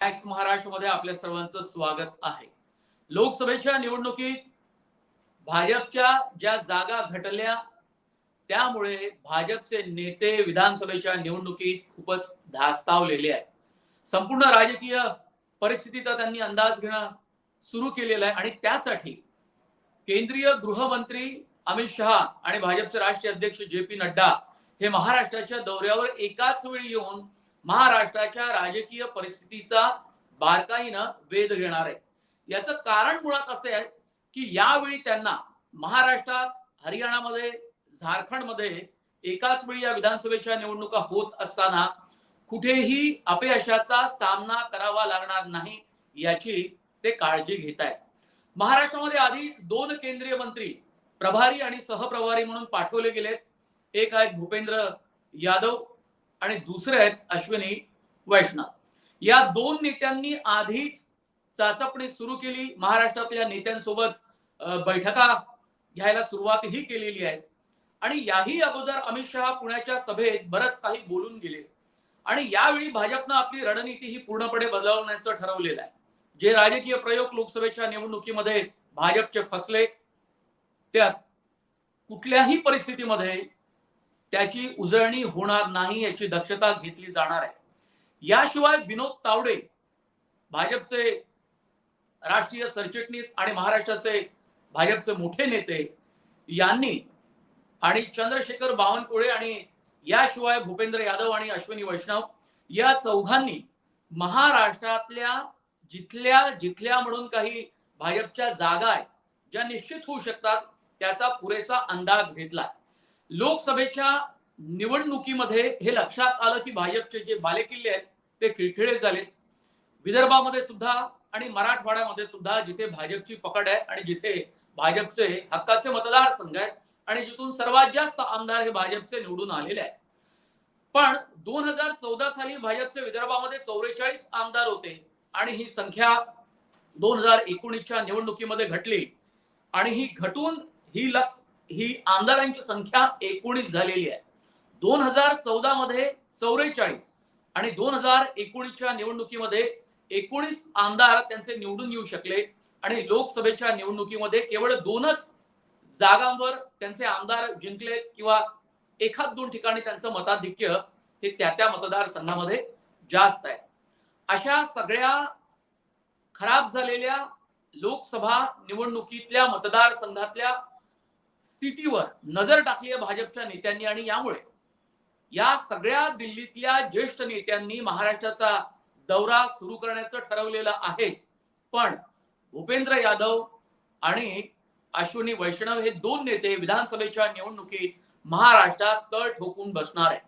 Tax महाराष्ट्रमध्ये आपल्या सर्वांचं स्वागत आहे. लोकसभेच्या निवडणुकीत भाजपच्या ज्या जागा घटल्या त्यामुळे भाजपचे नेते विधानसभेच्या निवडणुकीत खूपच धास्तावलेले आहेत. संपूर्ण राजकीय परिस्थितीचा त्यांनी अंदाज घेणं सुरू केलेलं आहे आणि त्यासाठी केंद्रीय गृहमंत्री अमित शहा आणि भाजपचे राष्ट्रीय अध्यक्ष जे पी नड्डा हे महाराष्ट्राच्या दौऱ्यावर एकाच वेळी येऊन महाराष्ट्राच्या राजकीय परिस्थितीचा बारकाईनं वेध घेणार आहे. याचं कारण मुळात असे आहे की यावेळी त्यांना महाराष्ट्रात हरियाणामध्ये झारखंडमध्ये एकाच वेळी या विधानसभेच्या निवडणुका होत असताना कुठेही अपयशाचा सामना करावा लागणार नाही याची ते काळजी घेत आहेत. महाराष्ट्रामध्ये आधीच दोन केंद्रीय मंत्री प्रभारी आणि सहप्रभारी म्हणून पाठवले गेलेत. एक आहेत भूपेंद्र यादव आणि दुसरे आहेत अश्विनी वैष्णव. या दोन नेत्यांनी आधीच चाचपणी सुरू केली. महाराष्ट्रातल्या नेत्यांसोबत बैठका घ्यायला सुरुवातही केलेली आहे आणि याही अगोदर अमित शहा पुण्याच्या सभेत बरंच काही बोलून गेले. आणि यावेळी भाजपनं आपली रणनीती ही पूर्णपणे बदलवण्याचं ठरवलेलं आहे. जे राजकीय प्रयोग लोकसभेच्या निवडणुकीमध्ये भाजपचे फसले त्यात कुठल्याही परिस्थितीमध्ये त्याची उजळणी होणार नाही याची दक्षता घेतली जाणार आहे. याशिवाय विनोद तावडे भाजपचे राष्ट्रीय सरचिटणीस आणि महाराष्ट्राचे भाजपचे मोठे नेते यांनी आणि चंद्रशेखर बावनकुळे आणि याशिवाय भूपेंद्र यादव आणि अश्विनी वैष्णव या चौघांनी महाराष्ट्रातल्या जिथल्या जिथल्या म्हणून काही भाजपच्या जागा आहेत ज्या निश्चित होऊ शकतात त्याचा पुरेसा अंदाज घेतला लोकसभेच्या निवडणुकीमध्ये हे लक्षात आलं की भाजपचे जे बालेकिल्ले आहेत ते खिळखिळे झालेत. विदर्भामध्ये सुद्धा आणि मराठवाड्यामध्ये सुद्धा जिथे भाजपची पकड आहे आणि जिथे भाजपचे हक्काचे मतदारसंघ आहेत आणि जिथून सर्वात जास्त आमदार हे भाजपचे निवडून आलेले आहेत. पण दोन हजार चौदा साली भाजपचे विदर्भामध्ये चौवेचाळीस आमदार होते आणि ही संख्या दोन हजार एकोणीसच्या निवडणुकीमध्ये घटली. आणि ही घटून ही लक्ष ही आमदारांची संख्या एकोणीस झालेली आहे. दोन हजार चौदा मध्ये चौवेचाळीस आणि दोन हजार एकोणीसच्या निवडणुकीमध्ये एकोणीस आमदार त्यांचे निवडून येऊ शकले आणि लोकसभेच्या निवडणुकीमध्ये केवळ दोनच जागांवर त्यांचे आमदार जिंकले किंवा एखाद दोन ठिकाणी त्यांचं मताधिक्य हे त्या त्या मतदारसंघामध्ये जास्त आहे. अशा सगळ्या खराब झालेल्या लोकसभा निवडणुकीतल्या मतदारसंघातल्या स्थितीवर नजर टाकली आहे भाजपच्या नेत्यांनी आणि यामुळे या सगळ्या दिल्लीतल्या ज्येष्ठ नेत्यांनी महाराष्ट्राचा दौरा सुरू करण्याचं ठरवलेलं आहेच. पण भूपेंद्र यादव आणि अश्विनी वैष्णव हे दोन नेते विधानसभेच्या निवडणुकीत महाराष्ट्रात तळ ठोकून बसणार आहे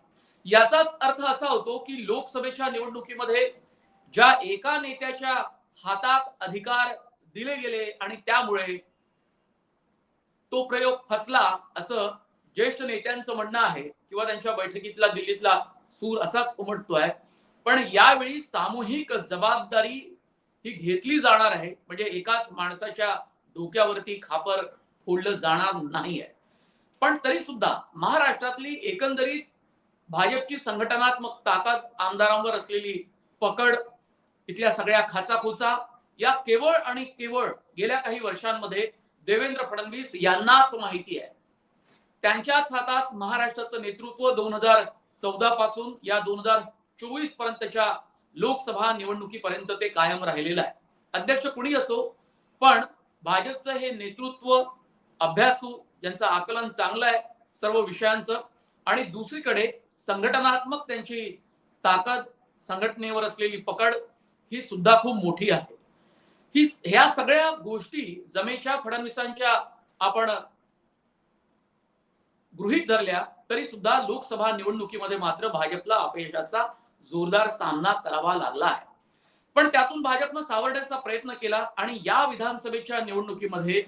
याचाच अर्थ असा होतो की लोकसभेच्या निवडणुकीमध्ये ज्या एका नेत्याच्या हातात अधिकार दिले गेले आणि त्यामुळे तो प्रयोग फसला असं ज्येष्ठ नेत्यांचं म्हणणं आहे किंवा त्यांच्या बैठकीतला दिल्लीतला सूर असाच उमटतोय. पण यावेळी सामूहिक जबाबदारी ही घेतली जाणार आहे. म्हणजे एकाच माणसाच्या डोक्यावरती खापर फोडलं जाणार नाही आहे पण तरी सुद्धा महाराष्ट्रातली एकंदरीत भाजपची संघटनात्मक ताकद आमदारांवर असलेली पकड इथल्या सगळ्या खाचाखोचा या केवळ आणि केवळ गेल्या काही वर्षांमध्ये देवेंद्र फडणवीस यांनाच माहिती आहे. त्यांच्याच हातात महाराष्ट्राचं नेतृत्व दोन हजार चौदा पासून या दोन हजार चोवीस पर्यंतच्या लोकसभा निवडणुकीपर्यंत ते कायम राहिलेलं आहे. अध्यक्ष कुणी असो पण भाजपचं हे नेतृत्व अभ्यासू ज्यांचं आकलन चांगलं आहे सर्व विषयांचं. आणि दुसरीकडे संघटनात्मक त्यांची ताकद संघटनेवर असलेली पकड ही सुद्धा खूप मोठी आहे. ही ह्या सगळ्या गोष्टी जमेच्या फडणवीसांच्या आपण गृहीत धरल्या तरी सुद्धा लोकसभा निवडणुकीमध्ये मात्र भाजपला अपयशाचा जोरदार सामना करावा लागला आहे. पण त्यातून भाजपनं सावरण्याचा प्रयत्न केला आणि या विधानसभेच्या निवडणुकीमध्ये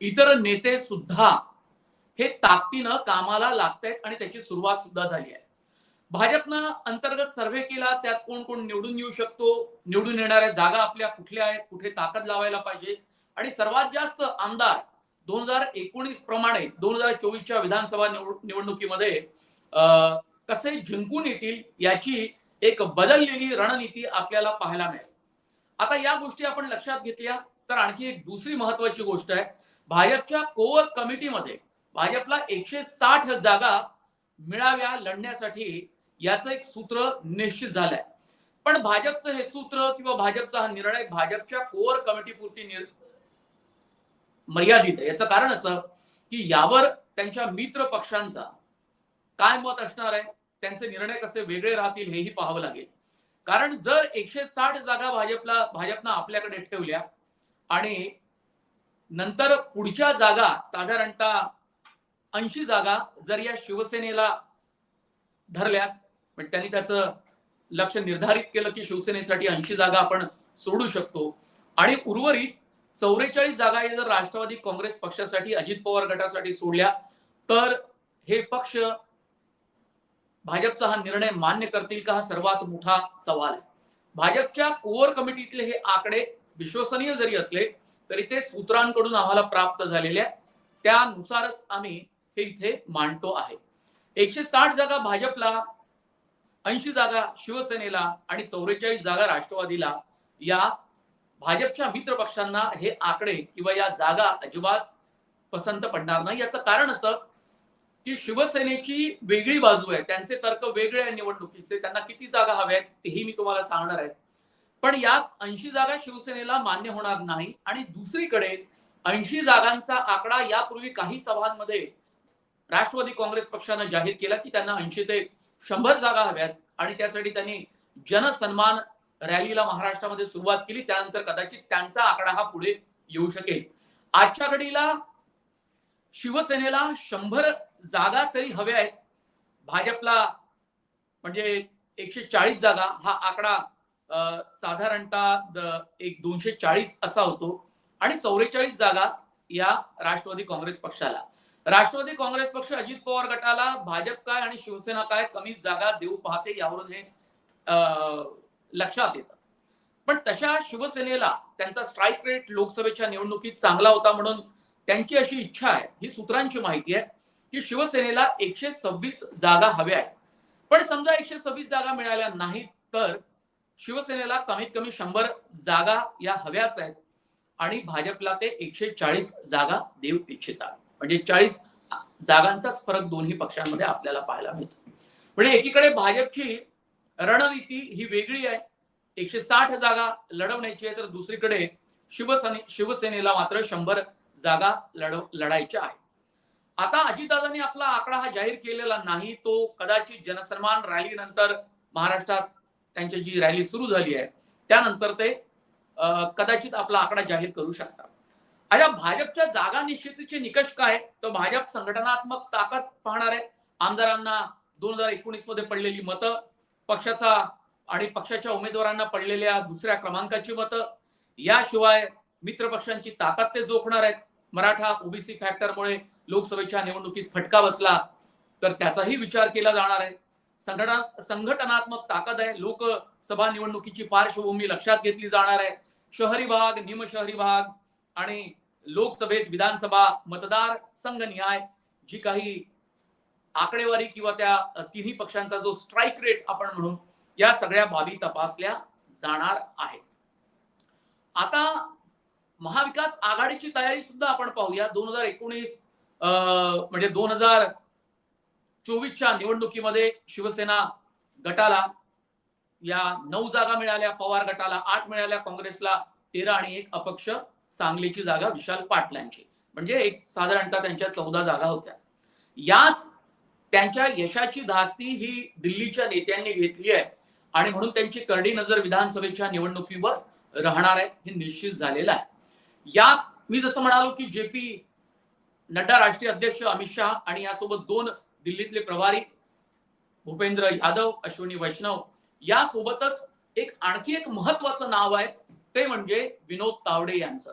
इतर नेते सुद्धा हे ताकदीनं कामाला लागतायत आणि त्याची सुरुवात सुद्धा झाली आहे. भाजपनं अंतर्गत सर्व्हे केला त्यात कोण कोण निवडून येऊ शकतो निवडून येणाऱ्या जागा आपल्या कुठल्या आहेत कुठे ताकद लावायला पाहिजे? आणि सर्वात जास्त आमदार दोन हजार एकोणीस प्रमाणे दोन हजार चोवीसच्या विधानसभा निवडणुकीमध्ये अं, कसे जिंकून येतील याची एक बदललेली रणनीती आपल्याला पाहायला मिळेल. आता या गोष्टी आपण लक्षात घेतल्या तर आणखी एक दुसरी महत्वाची गोष्ट आहे. भाजपच्या कोअर कमिटीमध्ये भाजपला एकशे साठ जागा मिळाव्या लढण्यासाठी याचं एक सूत्र निश्चित झालंय. पण भाजपचं हे सूत्र किंवा भाजपचा हा निर्णय भाजपच्या कोअर कमिटी पुरती निर- मर्यादित आहे. याचं कारण असं की यावर त्यांच्या मित्र पक्षांचा काय मत असणार आहे त्यांचे निर्णय कसे वेगळे राहतील हेही पाहावं लागेल. कारण जर एकशे साठ जागा भाजपला भाजपनं आपल्याकडे ठेवल्या आणि नंतर पुढच्या जागा साधारणतः ऐंशी जागा जर या शिवसेनेला धरल्या पण त्यांनी त्याचं लक्ष निर्धारित केलं की शिवसेनेसाठी ऐंशी जागा आपण सोडू शकतो. आणि उर्वरित चौवेचाळीस जागा जर राष्ट्रवादी काँग्रेस पक्षासाठी अजित पवार गटासाठी सोडल्या तर हे पक्ष भाजपचा हा निर्णय मान्य करतील का? हा सर्वात मोठा सवाल आहे. भाजपच्या कोअर कमिटीतले हे आकडे विश्वसनीय जरी असले तरी ते सूत्रांकडून आम्हाला प्राप्त झालेल्या त्यानुसारच आम्ही हे इथे मांडतो आहे. एकशे साठ जागा भाजपला ऐंशी जागा शिवसेनेला आणि चौवेचाळीस जागा राष्ट्रवादीला या भाजपच्या मित्र पक्षांना हे आकडे किंवा या जागा अजिबात पसंत पडणार नाही. याचं कारण असं की शिवसेनेची वेगळी बाजू आहे. त्यांचे तर्क वेगळे आहे निवडणुकीचे. त्यांना किती जागा हव्या आहेत तेही मी तुम्हाला सांगणार आहे. पण यात ऐंशी जागा शिवसेनेला मान्य होणार नाही आणि दुसरीकडे ऐंशी जागांचा आकडा यापूर्वी काही सभांमध्ये राष्ट्रवादी काँग्रेस पक्षानं जाहीर केला की त्यांना ऐंशी ते शंभर जागा हव्यात आणि त्यासाठी त्यांनी जनसन्मान रॅलीला महाराष्ट्रामध्ये सुरुवात केली. त्यानंतर कदाचित त्यांचा आकडा हा पुढे येऊ शकेल. आजच्या घडीला शिवसेनेला शंभर जागा तरी हव्या आहेत. भाजपला म्हणजे एकशे चाळीस जागा हा आकडा अं, साधारणतः एक दोनशे चाळीस असा होतो. आणि चौवेचाळीस जागा या राष्ट्रवादी काँग्रेस पक्षाला. राष्ट्रवादी काँग्रेस पक्ष अजित पवार गटाला भाजप काय आणि शिवसेना काय कमी जागा देऊ पाहते यावरून हे लक्षात येतं. पण तशा शिवसेनेला त्यांचा स्ट्राईक रेट लोकसभेच्या निवडणुकीत चांगला होता म्हणून त्यांची अशी इच्छा आहे ही सूत्रांची माहिती आहे की शिवसेनेला एकशे सव्वीस जागा हव्या आहेत. पण समजा एकशे सव्वीस जागा मिळाल्या नाहीत तर शिवसेनेला कमीत कमी शंभर जागा या हव्याच आहेत आणि भाजपला ते एकशे चाळीस जागा देऊ इच्छितात. म्हणजे चाळीस जागांचाच फरक दोन्ही पक्षांमध्ये आपल्याला पाहायला मिळतो. म्हणजे एकीकडे भाजपची रणनीती ही वेगळी आहे. एकशे साठ जागा लढवण्याची आहे तर दुसरीकडे शिवसेने शिवसेनेला मात्र शंभर जागा लढव लढायच्या आहे आता अजितदादांनी आपला आकडा हा जाहीर केलेला नाही तो कदाचित जनसन्मान रॅली नंतर महाराष्ट्रात त्यांची जी रॅली सुरू झाली आहे त्यानंतर ते कदाचित आपला आकडा जाहीर करू शकतात. आता भाजपच्या जागा निश्चितीचे निकष काय? तर भाजप संघटनात्मक ताकद पाहणार आहे. आमदारांना दोन हजार एकोणीसमध्ये पडलेली मतं पक्षाचा आणि पक्षाच्या उमेदवारांना पडलेल्या दुसऱ्या क्रमांकाची मतं. याशिवाय मित्र पक्षांची ताकद ते जोखणार आहेत. मराठा ओबीसी फॅक्टरमुळे लोकसभेच्या निवडणुकीत फटका बसला तर त्याचाही विचार केला जाणार आहे. संघटना संघटनात्मक ताकद आहे. लोकसभा निवडणुकीची पार्श्वभूमी लक्षात घेतली जाणार आहे. शहरी भाग निमशहरी भाग आणि लोकसभेत विधानसभा मतदार संघ न्याय जी काही आकडेवारी किंवा त्या तिन्ही पक्षांचा जो स्ट्राईक रेट आपण म्हणून या सगळ्या बाबी तपासल्या जाणार आहेत. आता महाविकास आघाडीची तयारी सुद्धा आपण पाहूया. दोन हजार एकोणीस म्हणजे दोन हजार चोवीसच्या निवडणुकीमध्ये शिवसेना गटाला या नऊ जागा मिळाल्या पवार गटाला आठ मिळाल्या काँग्रेसला तेरा आणि एक अपक्ष सांगलीची जागा विशाल पाटलांची. म्हणजे एक साधारणतः त्यांच्या चौदा जागा होत्या. याच त्यांच्या यशाची धास्ती ही दिल्लीच्या नेत्यांनी घेतली आहे. आणि म्हणून त्यांची करडी नजर विधानसभेच्या निवडणुकीवर राहणार आहे हे निश्चित झालेलं आहे. या मी जसं म्हणालो की जे पी नड्डा राष्ट्रीय अध्यक्ष अमित शहा आणि यासोबत दोन दिल्लीतले प्रभारी भूपेंद्र यादव अश्विनी वैष्णव यासोबतच एक आणखी एक महत्वाचं नाव आहे ते म्हणजे विनोद तावडे यांचं.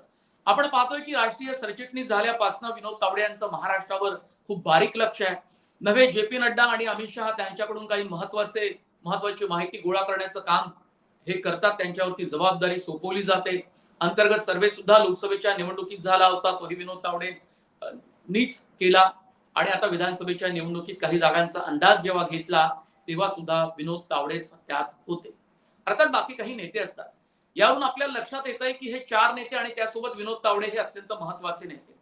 आपण पाहतोय की राष्ट्रीय सरचिटणीस झाल्यापासून विनोद तावडे यांचं महाराष्ट्रावर खूप बारीक लक्ष आहे. नव्हे जे पी नड्डा आणि अमित शहा त्यांच्याकडून काही महत्त्वाचे महत्वाची माहिती गोळा करण्याचं काम हे करतात. त्यांच्यावरती जबाबदारी सोपवली जाते. अंतर्गत सर्वे सुद्धा लोकसभेच्या निवडणुकीत झाला होता. तोही विनोद तावडे नीच केला. आणि आता विधानसभेच्या निवडणुकीत काही जागांचा अंदाज जेव्हा घेतला तेव्हा सुद्धा विनोद तावडे त्यात होते. अर्थात बाकी काही नेते असतात. यावरून आपल्याला लक्षात येत आहे की हे चार नेते आणि त्यासोबत विनोद तावडे हे अत्यंत महत्त्वाचे नेते.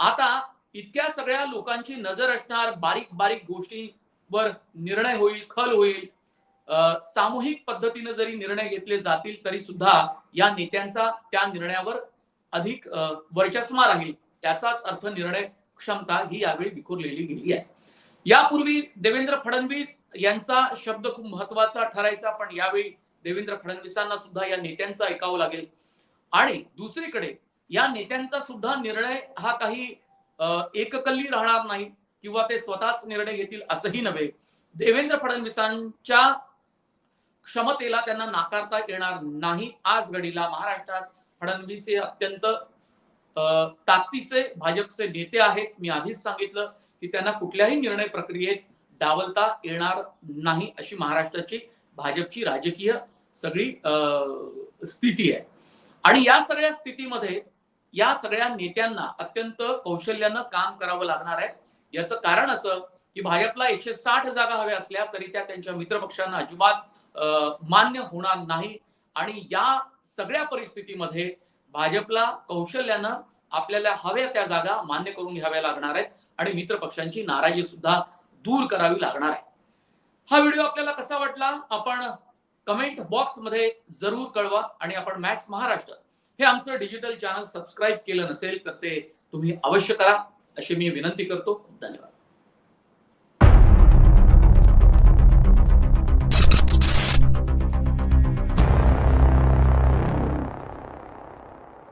आता इतक्या सगळ्या लोकांची नजर असणार बारीक बारीक गोष्टीवर निर्णय होईल खल होईल सामूहिक पद्धतीने जरी निर्णय घेतले जातील तरी सुद्धा या नेत्यांचा त्या निर्णयावर अधिक वर्चस्मा राहील. याचाच अर्थ निर्णय क्षमता ही यावेळी विखुरलेली गेली आहे. यापूर्वी देवेंद्र फडणवीस यांचा शब्द खूप महत्त्वाचा ठरायचा पण यावेळी देवेंद्र फडणवीसांना सुद्धा या नेत्यांचं ऐकावं लागेल. आणि दुसरीकडे या नेत्यांचा सुद्धा निर्णय हा काही एककल्ली राहणार नाही किंवा ते स्वतःच निर्णय घेतील असंही नव्हे. देवेंद्र फडणवीसांच्या क्षमतेला त्यांना नाकारता येणार नाही. आज घडीला महाराष्ट्रात फडणवीस हे अत्यंत ताकदीचे भाजपचे नेते आहेत. मी आधीच सांगितलं की त्यांना कुठल्याही निर्णय प्रक्रियेत डावलता येणार नाही अशी महाराष्ट्राची भाजपची राजकीय सगळी स्थिती आहे. आणि या सगळ्या स्थितीमध्ये या सगळ्या नेत्यांना अत्यंत कौशल्यानं काम करावं लागणार आहे. याचं कारण असं की भाजपला एकशे साठ जागा हव्या असल्या तरी त्या त्यांच्या मित्रपक्षांना अजिबात मान्य होणार नाही. आणि या सगळ्या परिस्थितीमध्ये भाजपला कौशल्यानं आपल्याला हव्या त्या जागा मान्य करून घ्याव्या लागणार आहेत. आणि मित्र पक्षांची नाराजी सुद्धा दूर करावी लागणार आहे. हा व्हिडिओ आपल्याला कसा वाटला? आपण कमेंट बॉक्समध्ये जरूर कळवा आणि आपण मॅक्स महाराष्ट्र हे आमचं डिजिटल चॅनल सबस्क्राईब केलं नसेल तर ते तुम्ही अवश्य करा. अशी मी विनंती करतो. धन्यवाद.